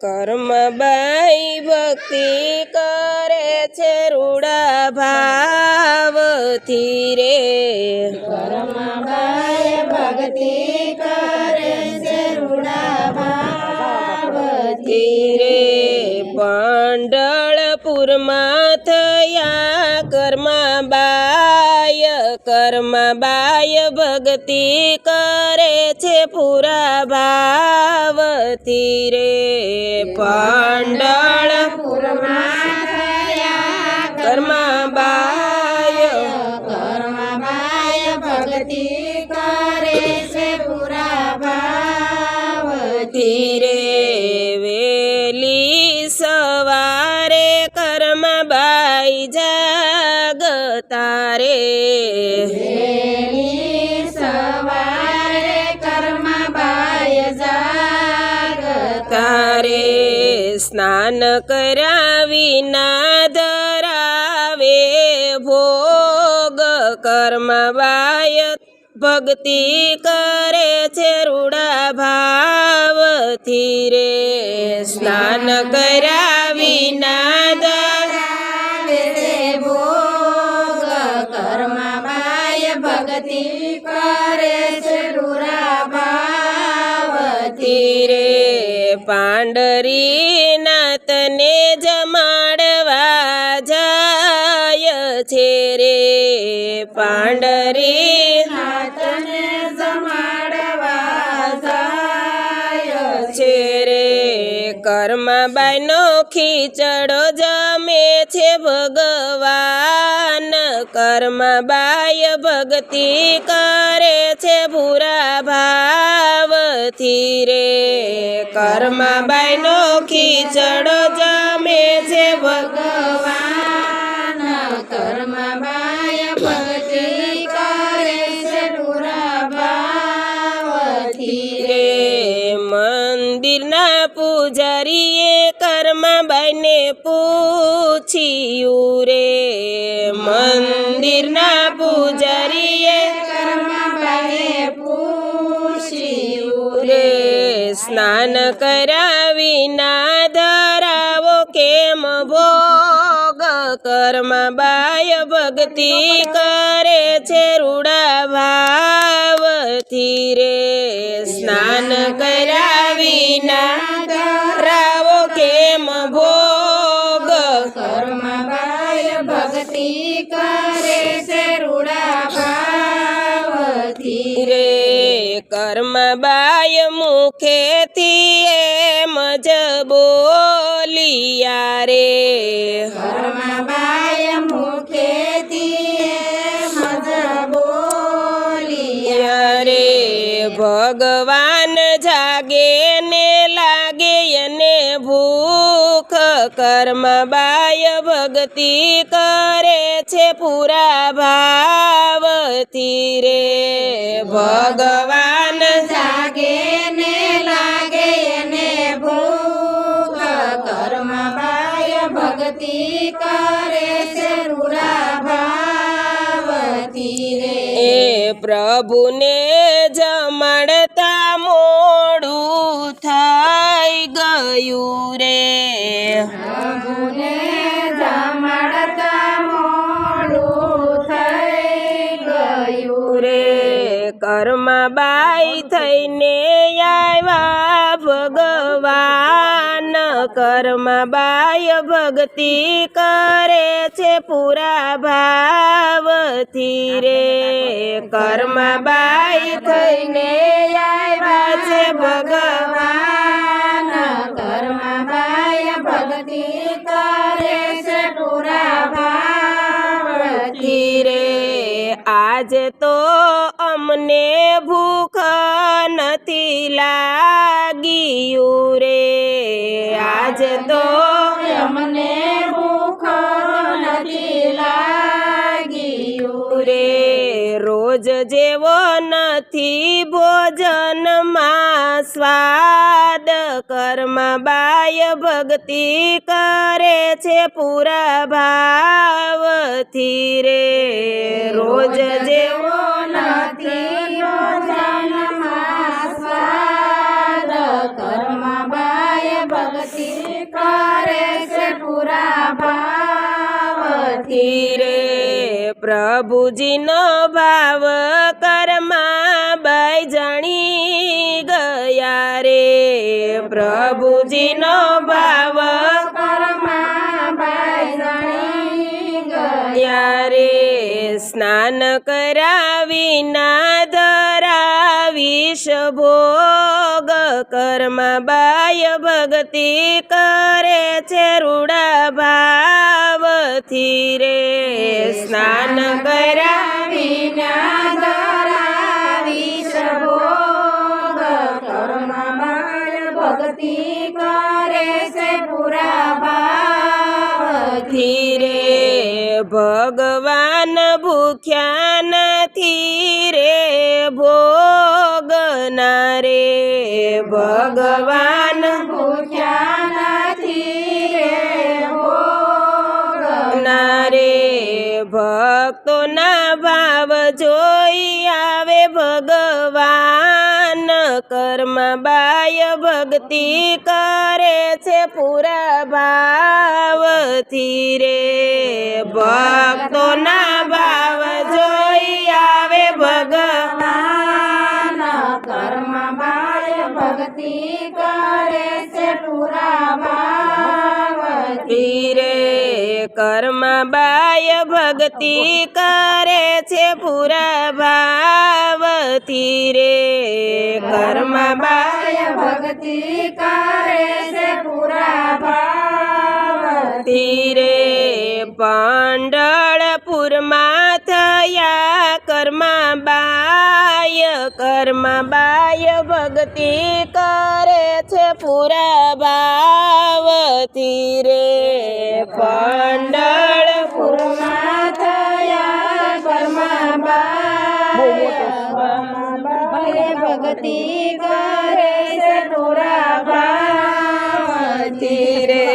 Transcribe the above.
કર્મબાઈ ભક્તિ કરે છે રૂડા ભાવથી રે. કર્મબાઈ ભક્તિ કરે છે રૂડા ભાવથી રે. પંડળપુરમાં થયા કર્મબાય કર્મબાય ભક્તિ કરે છે પૂરા ભાવથી રે. પંડળ કર્મ બાય કર્મ, બાય ભક્તિ કરે છે પૂરા ભાવથી સ્નાન કર્યા વિના ધરાવે, ભોગ કર્મબાય ભક્તિ કરે છે રૂડા ભાવથી રે. સ્નાન કર્યા વિના ધરાવે પાંડરી રે પાંડરી નાથને જમાડવા જાય ખીચડો જમે છે ભગવાન કર્મબાઈ ભક્તિ કરે છે ભૂરા ભાવથી રે કર્મબાઈનો ખીચડો જમે છે ભગવાન ભગવાન મંદિરના પૂજારીએ બને પૂછ્યું રે. મંદિરના પૂજારીએ બને પૂછ્યું રે. સ્નાન કરાવી ના ધરાવો કેમ ભોગ કર્મબાય ભક્તિ કરે છે રૂડા ભાવથી રે. સ્નાન કરાવીના રાવો કેમ ભોગ? કર્મબાઈ ભક્તિ કરે છે રૂડા ભાવથી રે કર્મબાય મુખેથી એમ જ ભગવાન જાગે ને લાગે અને ભૂખ. કર્મબાય ભક્તિ કરે છે પૂરા ભાવથી રે. ભગવાન પ્રભુને જમણતા મોડું થઈ ગયું રે. કર્મબાઈ થઈને આવ્યા ભગવાન. કર્મબાઈ ભક્તિ કરે છે પૂરા ભાવથી રે. કર્મબાઈ થઈને આવ્યા છે ભગવાન. આજે તો અમને ભૂખ નથી લાગ્યું રે. આજે તો અમને ભૂખ નથી લાગ્યું રે. રોજ જેવો નથી ભોજનમાં સ્વાદ. કર્મબાય ભક્તિ કરે છે પૂરા ભાવથી રે રોજ જેવો નથી ભોજનમાં સ્વાદ. કર્મબાઈ બાય ભક્તિ કરે છે પૂરા ભાવથી રે પ્રભુજીનો ભાવ કર્મા બાઈ જાણી ગયા રે. પ્રભુજીનો ભાવ કર્મા સ્નાન કરાવીના ધરાવીશ ભોગ કર્મ બાય ભક્તિ કરે છે રૂડા ભાવથી રે સ્નાન કરાવી વિના ધરાવી ભક્તિ કરે છે પૂરા ભાવથી રે. ભગવાન ભૂખ્યા નથી રે ભોગના રે. ભગવાન કર્મ બાય ભક્તિ કરે છે પૂરા ભાવથી રે. ભક્તોના ભાવ જોઈ આવે ભગવાન. કર્મ બાય ભક્તિ કરે છે પૂરા ભાવથી રે. કર્મ બાય ભક્તિ કરે છે પૂરા ભાવથી રે, કર્મ બાય ભક્તિ કરે છે પૂરા ભાવથી રે. પાંડળપુરમાં થયા કર્મ બાય કર્મ બાય ભક્તિ કરે છે પૂરા ભાવતી રે. પાંડળપુર ભક્તિ કરે છે પૂરા રે.